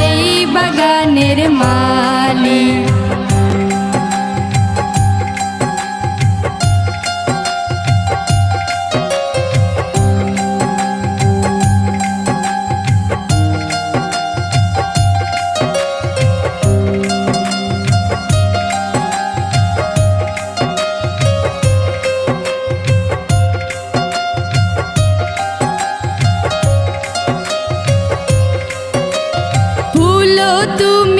সেই বাগানের মালি ফুলো তুমি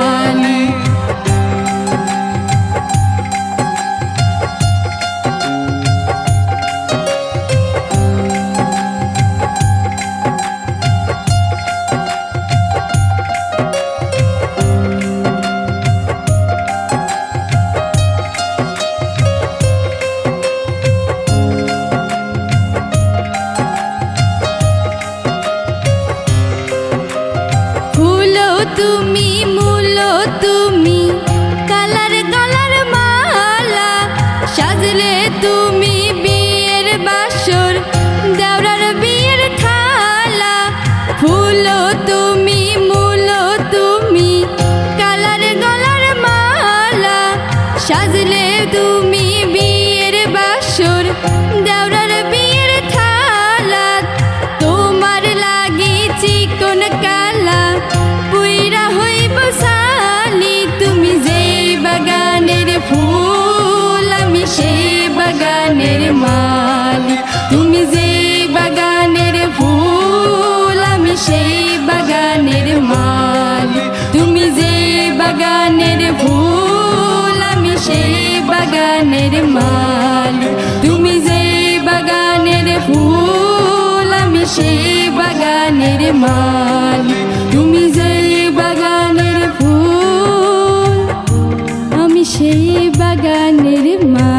তুমি মূলো, তুমি কালার গলার মালা। সাজলে তুমি বিয়ের বাসর, দেওরার বিয়ের থালা। ফুলো তুমি মূলো, তুমি কালার গলার মালা। সাজলে তুমি বিয়ের বাসর, দেওরার তুমি যে বাগানের ফুল, আমি সেই বাগানের মাল। তুমি যে বাগানের ফুল, আমি সেই বাগানের মাল। তুমি যে বাগানের ফুল, আমি সেই বাগানের মাল। তুমি যে বাগানের ফুল, আমি সেই বাগানের মাল।